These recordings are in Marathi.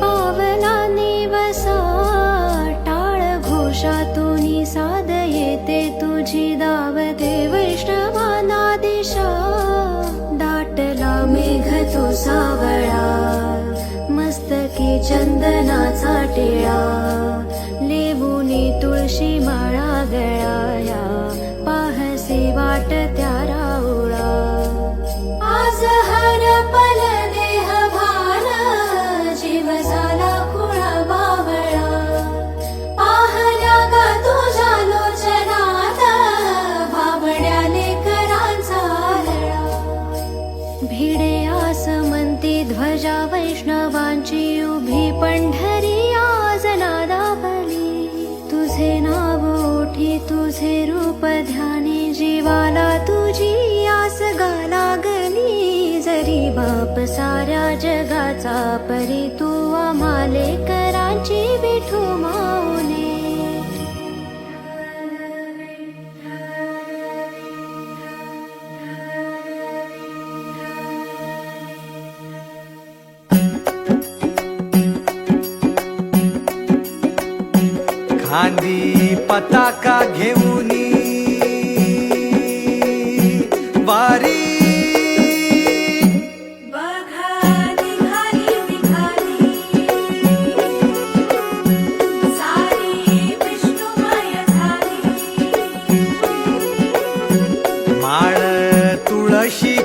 पावनानि वसा टाळघोषा येते तुझी दावते वैष्णवाना दिशा दाटला मेघ तो सावळा मस्तकी चंदनाचा टिळा. लागली बाप साऱ्या जगाचा परी तू आम्हाले करांची विठू माऊने खांदी पताका घेऊनी वारी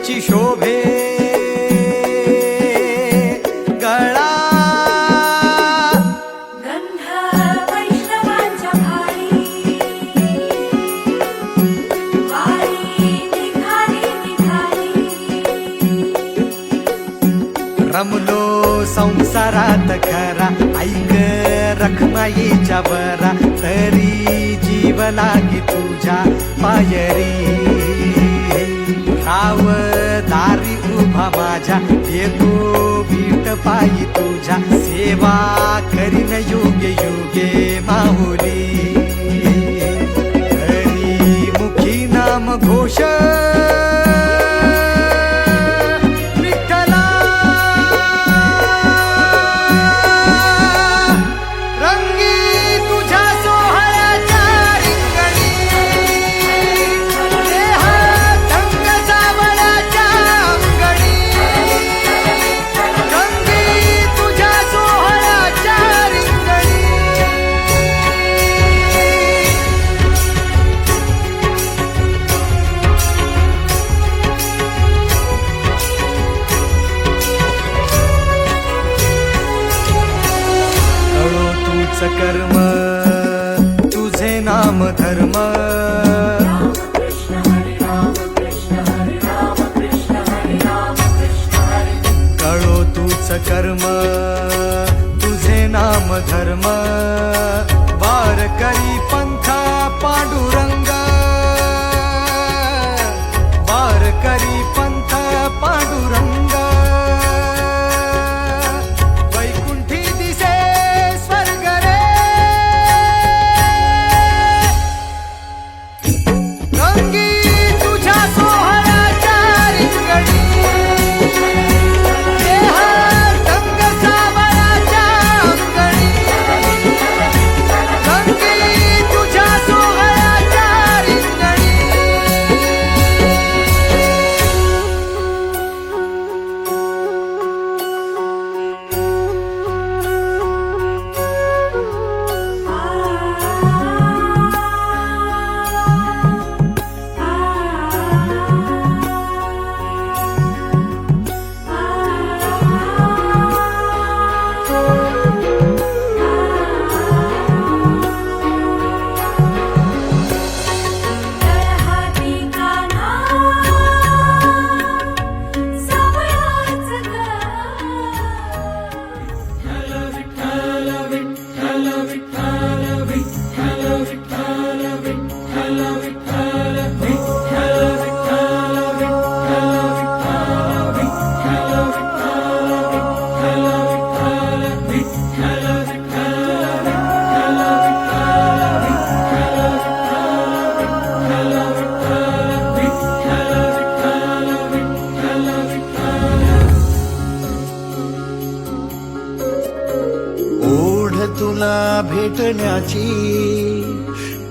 तुळशीची शोभे. गळा. रमलो संसारात खरा. ऐक रखमाईच्या बरा तरी जीव लागी तुझ्या पायरी. राव दारी उभा माझ्या. येतो बीट पायी तुझ्या. सेवा करीन योग्य योगे माहुली हरी मुखी नाम घोष कर्म तुझे नाम धर्म. वार करी पंथ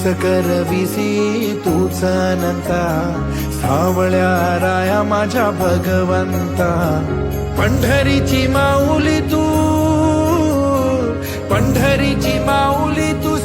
तूच करविसी तूच अनंता सावळ्या राया माझ्या भगवंता. पंढरीची माऊली तू पंढरीची माऊली तू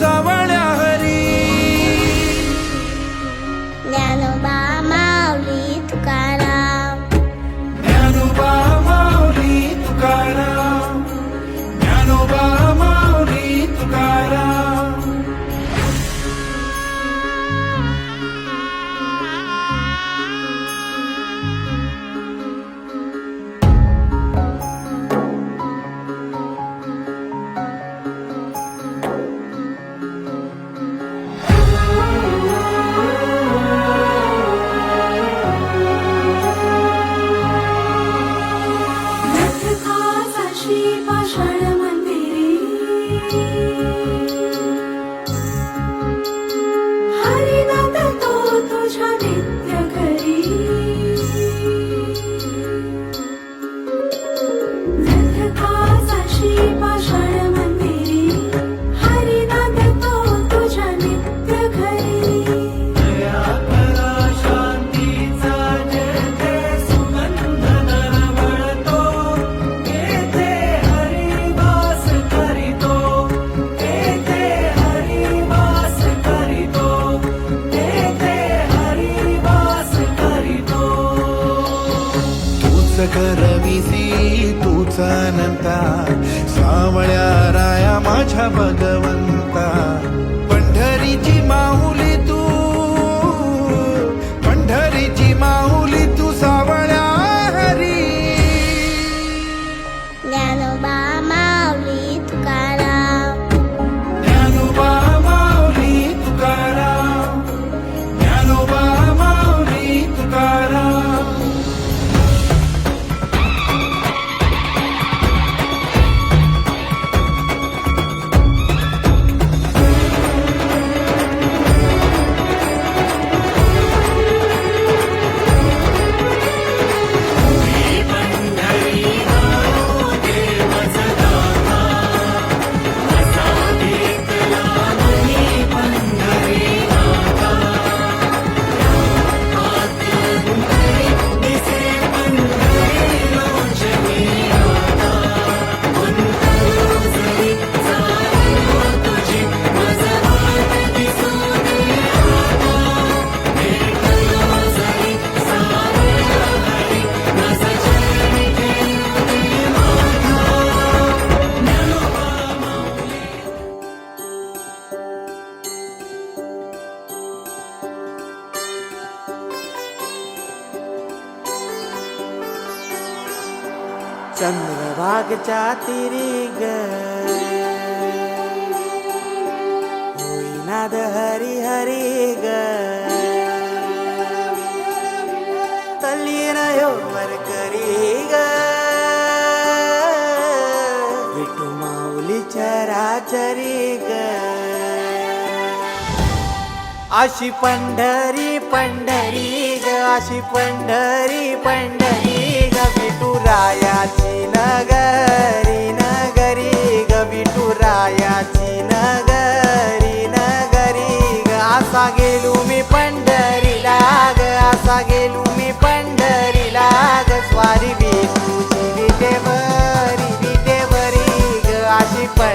सावळ्या राया माझ्या भगवंता. चंद्रभागच्या तिरी ग होईनाद हरी हरी ग. तल्लीन वर करी ग विटू माऊली चराचरी ग अशी पंढरी पंढरी ग अशी पंढरी पंढरी. play.